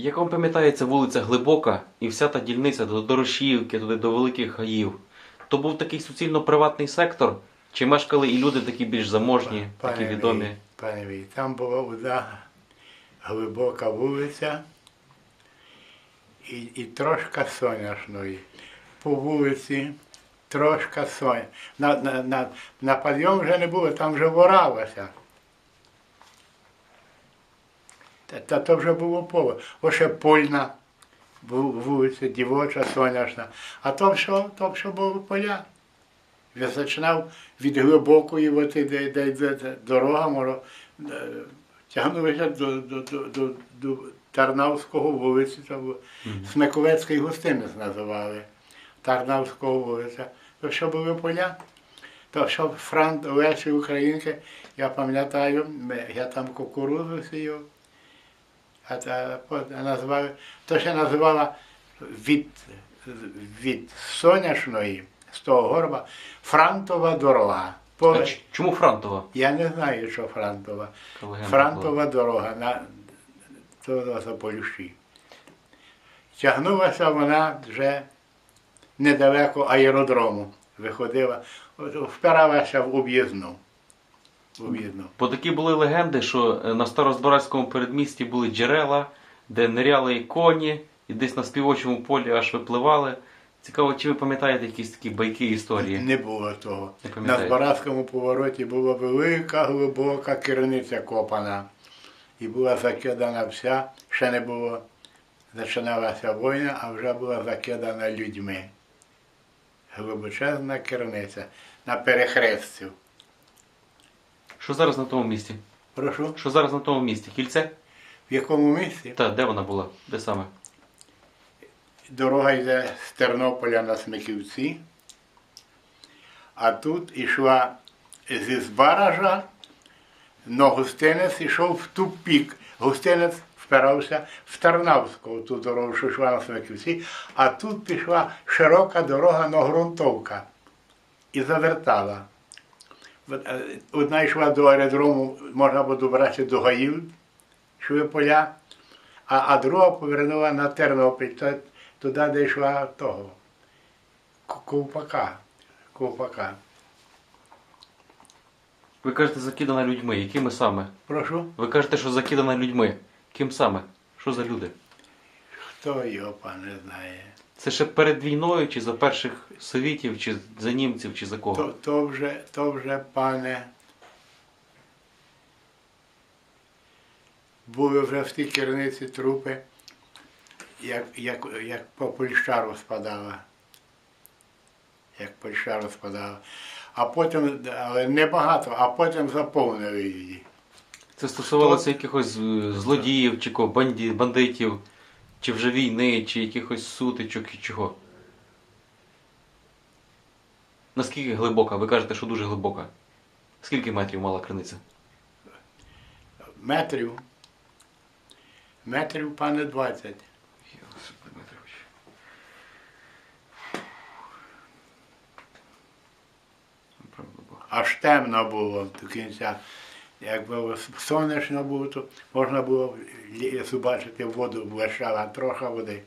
Як вам пам'ятається вулиця Глибока і вся та дільниця до Дорошівки, туди до Великих Гаїв, то був такий суцільно приватний сектор? Чи мешкали і люди такі більш заможні, такі відомі? мій, пане мій, там була одна глибока вулиця і, і трошка соняшної. По вулиці трошка соня. На, на, на, на підйом вже не було, там вже воралося. Та, то вже було поле. Още польна вулиця, дівоча, соняшна. А то все, то все було поля. Я починав від глибокої, от, де, де, де, дорога, може, е, тягнулися до, до, до, до, до Тарнавського вулиці, там було. Смиковецький гостинець називали. Тарнавського вулиця. То що були поля, то що франт Лесі Українки, я пам'ятаю, я там кукурудзу сію, а назвали, то ще називала від, від сонячної, з того горба, франтова дорога. А Поле, ч- чому Франтова? я не знаю, що франтова. Така легенда Франтова була. дорога на то за Полющі. Тягнулася вона вже недалеко аеродрому. Виходила, впиралася в об'їзну. В. Бо такі були легенди, що е, на старозборазькому передмісті були джерела, де ниряли і коні, і десь на співочому полі аж випливали. Цікаво, чи ви пам'ятаєте якісь такі байки історії? Не було того. Не На? Збаразькому повороті була велика, глибока керниця копана. І була закидана вся, ще не було, починалася війна, а вже була закидана людьми. Глибочезна керниця на перехрестю. Що зараз на тому місці? Прошу, Що зараз на тому місці? Кільце? в якому місці? Та, де вона була? Де саме? Дорога йде з Тернополя на Смиківці, а тут йшла зі Збаража, но гостинець йшов в тупік. Гостинець впирався в Тарнавську, ту дорогу, що йшла на Смиківці, а тут пішла широка дорога на ґрунтовка і завертала. Е, Одна йшла до аеродрому, можна було добратися до Гаїв, йшли поля, а, а друга повернула на Тернопіль, то- туди, де йшла того. Ковпака. Ковпака. Ви кажете, закидана людьми. Якими саме? Прошу, Ви кажете, що закидана людьми. Ким саме? Що за люди? Хто його пане знає. Це ще перед війною, чи за перших совітів, чи за німців, чи за кого? То, то, вже, то вже, пане, були вже в тій керниці трупи, як, як, як по Польща розпадала. Як Польща розпадала. А потім, але небагато, а потім заповнили її. Це стосувалося якихось е, злодіїв, чи бандитів, чи вже війни, чи якихось сутичок, і чого. Наскільки глибока? Ви кажете, що дуже глибока. Скільки метрів мала криниця? Метрів. Метрів, пане, 20. Йосип Дмитрович. Правда Бог. аж темно було до кінця. Якби сонячно було, то можна було бачити воду, блищала трохи води.